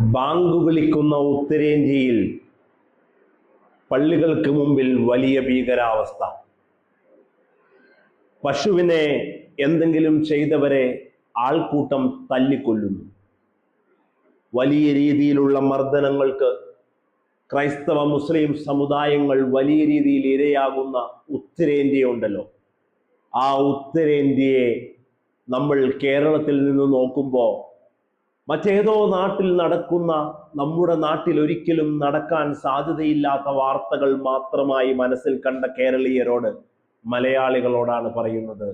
Bank വിളിക്കുന്ന ഉത്തരേന്ത്യയിൽ പള്ളികൾക്ക് മുമ്പിൽ വലിയ ഭീകരാവസ്ഥ. പശുവിനെ എന്തെങ്കിലും ചെയ്തവരെ ആൾക്കൂട്ടം തല്ലിക്കൊല്ലുന്നു. വലിയ രീതിയിലുള്ള മർദ്ദനങ്ങൾക്ക് ക്രൈസ്തവ മുസ്ലിം സമുദായങ്ങൾ വലിയ രീതിയിൽ ഇരയാകുന്ന ഉത്തരേന്ത്യയുണ്ടല്ലോ. ആ ഉത്തരേന്ത്യയെ നമ്മൾ കേരളത്തിൽ നിന്ന് നോക്കുമ്പോൾ മറ്റേതോ നാട്ടിൽ നടക്കുന്ന നമ്മുടെ നാട്ടിൽ ഒരിക്കലും നടക്കാൻ സാധ്യതയില്ലാത്ത വാർത്തകൾ മാത്രമായി മനസ്സിൽ കണ്ട കേരളീയരോട് മലയാളികളോടാണ് പറയുന്നത്.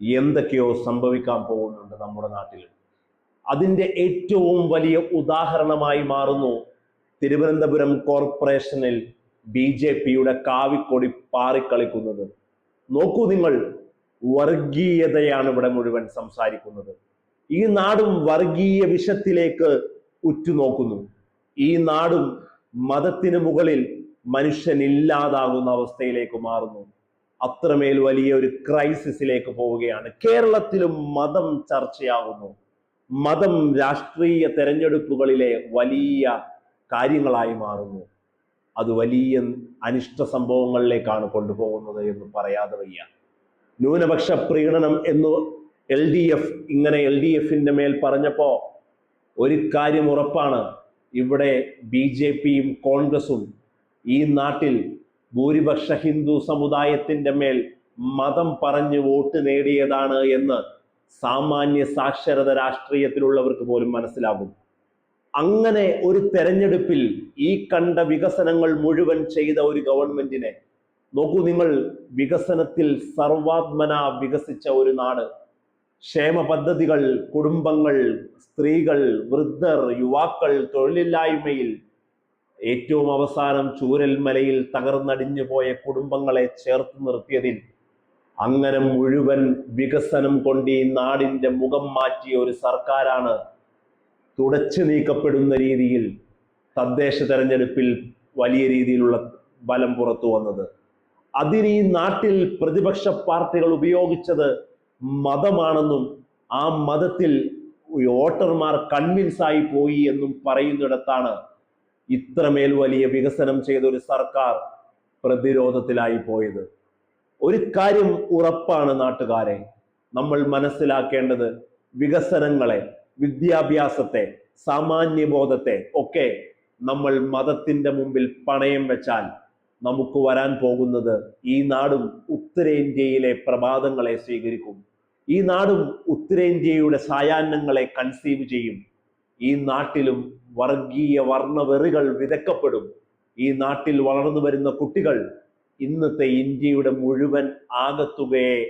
എന്തൊക്കെയോ സംഭവിക്കാൻ പോകുന്നുണ്ട് നമ്മുടെ നാട്ടിൽ. അതിന്റെ ഏറ്റവും വലിയ ഉദാഹരണമായി മാറുന്നു തിരുവനന്തപുരം കോർപ്പറേഷനിൽ ബി ജെ പിയുടെ കാവിക്കൊടി പാറിക്കളിക്കുന്നത്. നോക്കൂ നിങ്ങൾ വർഗീയതയാണ് ഇവിടെ മുഴുവൻ സംസാരിക്കുന്നത്. ഈ നാടും വർഗീയ വിഷത്തിലേക്ക് ഉറ്റുനോക്കുന്നു. ഈ നാടും മതത്തിന് മുകളിൽ മനുഷ്യനില്ലാതാകുന്ന അവസ്ഥയിലേക്ക് മാറുന്നു. അത്രമേൽ വലിയ ഒരു ക്രൈസിസിലേക്ക് പോവുകയാണ്. കേരളത്തിലും മതം ചർച്ചയാകുന്നു. മതം രാഷ്ട്രീയ തെരഞ്ഞെടുപ്പുകളിലെ വലിയ കാര്യങ്ങളായി മാറുന്നു. അത് വലിയ അനിഷ്ട സംഭവങ്ങളിലേക്കാണ് കൊണ്ടുപോകുന്നത് എന്ന് പറയാതെ വയ്യ. ന്യൂനപക്ഷ പ്രീണനം എന്ന് എൽ ഡി എഫ് ഇങ്ങനെ എൽ ഡി എഫിന്റെ മേൽ പറഞ്ഞപ്പോ ഒരു കാര്യം ഉറപ്പാണ്. ഇവിടെ ബി ജെ പിയും കോൺഗ്രസും ഈ നാട്ടിൽ ഭൂരിപക്ഷ ഹിന്ദു സമുദായത്തിന്റെ മേൽ മതം പറഞ്ഞ് വോട്ട് നേടിയതാണ് എന്ന് സാമാന്യ സാക്ഷരത രാഷ്ട്രീയത്തിലുള്ളവർക്ക് പോലും മനസ്സിലാകും. അങ്ങനെ ഒരു തെരഞ്ഞെടുപ്പിൽ ഈ കണ്ട വികസനങ്ങൾ മുഴുവൻ ചെയ്ത ഒരു ഗവൺമെന്റിനെ നോക്കൂ നിങ്ങൾ വികസനത്തിൽ സർവാത്മന വികസിച്ച ഒരു നാട്. ക്ഷേമ പദ്ധതികൾ കുടുംബങ്ങൾ സ്ത്രീകൾ വൃദ്ധർ യുവാക്കൾ തൊഴിലില്ലായ്മയിൽ ഏറ്റവും അവസാനം ചൂരൽമലയിൽ തകർന്നടിഞ്ഞു പോയ കുടുംബങ്ങളെ ചേർത്ത് നിർത്തിയതിൽ അങ്ങനെ മുഴുവൻ വികസനം കൊണ്ട് ഈ നാടിന്റെ മുഖം മാറ്റിയ ഒരു സർക്കാരാണ് തുടച്ചു നീക്കപ്പെടുന്ന രീതിയിൽ തദ്ദേശ തെരഞ്ഞെടുപ്പിൽ വലിയ രീതിയിലുള്ള ബലം പുറത്തു വന്നത്. അതിന് ഈ നാട്ടിൽ പ്രതിപക്ഷ പാർട്ടികൾ ഉപയോഗിച്ചത് മതമാണെന്നും ആ മതത്തിൽ വോട്ടർമാർ കൺവിൻസ് ആയി പോയി എന്നും പറയുന്നിടത്താണ് ഇത്രമേൽ വലിയ വികസനം ചെയ്ത ഒരു സർക്കാർ പ്രതിരോധത്തിലായി പോയത്. ഒരു കാര്യം ഉറപ്പാണ് നാട്ടുകാരെ നമ്മൾ മനസ്സിലാക്കേണ്ടത് വികസനങ്ങളെ വിദ്യാഭ്യാസത്തെ സാമാന്യബോധത്തെ ഒക്കെ നമ്മൾ മതത്തിന്റെ മുമ്പിൽ പണയം വെച്ചാൽ നമുക്ക് വരാൻ പോകുന്നത് ഈ നാടും ഉത്തരേന്ത്യയിലെ പ്രഭാതങ്ങളെ സ്വീകരിക്കും. ഈ നാടും ഉത്തരേന്ത്യയുടെ സായാഹ്നങ്ങളെ കൺസീവ് ചെയ്യും. ഈ നാട്ടിലും വർഗീയ വർണവെറികൾ വിതക്കപ്പെടും. ഈ നാട്ടിൽ വളർന്നു വരുന്ന കുട്ടികൾ ഇന്നത്തെ ഇന്ത്യയുടെ മുഴുവൻ ആകത്തുകയെ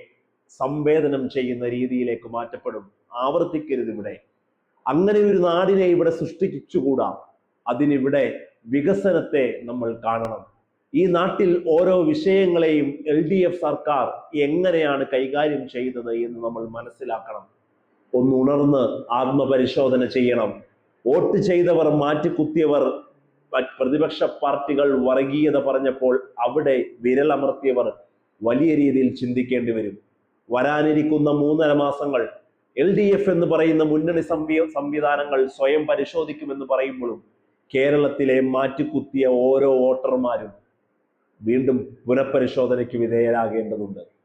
സംവേദനം ചെയ്യുന്ന രീതിയിലേക്ക് മാറ്റപ്പെടും. ആവർത്തിക്കരുത് ഇവിടെ. അങ്ങനെ ഒരു നാടിനെ ഇവിടെ സൃഷ്ടിച്ചുകൂടാ. അതിനിവിടെ വികസനത്തെ നമ്മൾ കാണണം. ഈ നാട്ടിൽ ഓരോ വിഷയങ്ങളെയും എൽ ഡി എഫ് സർക്കാർ എങ്ങനെയാണ് കൈകാര്യം ചെയ്തത് എന്ന് നമ്മൾ മനസ്സിലാക്കണം. ഒന്ന് ഉണർന്ന് ആത്മപരിശോധന ചെയ്യണം. വോട്ട് ചെയ്തവർ മാറ്റിക്കുത്തിയവർ മറ്റ് പ്രതിപക്ഷ പാർട്ടികൾ വർഗീയത പറഞ്ഞപ്പോൾ അവിടെ വിരലമർത്തിയവർ വലിയ രീതിയിൽ ചിന്തിക്കേണ്ടി വരും. വരാനിരിക്കുന്ന മൂന്നര മാസങ്ങൾ എൽ ഡി എഫ് എന്ന് പറയുന്ന മുന്നണി സംവി സംവിധാനങ്ങൾ സ്വയം പരിശോധിക്കുമെന്ന് പറയുമ്പോഴും കേരളത്തിലെ മാറ്റിക്കുത്തിയ ഓരോ വോട്ടർമാരും വീണ്ടും പുനഃപരിശോധനയ്ക്ക് വിധേയരാകേണ്ടതുണ്ട്.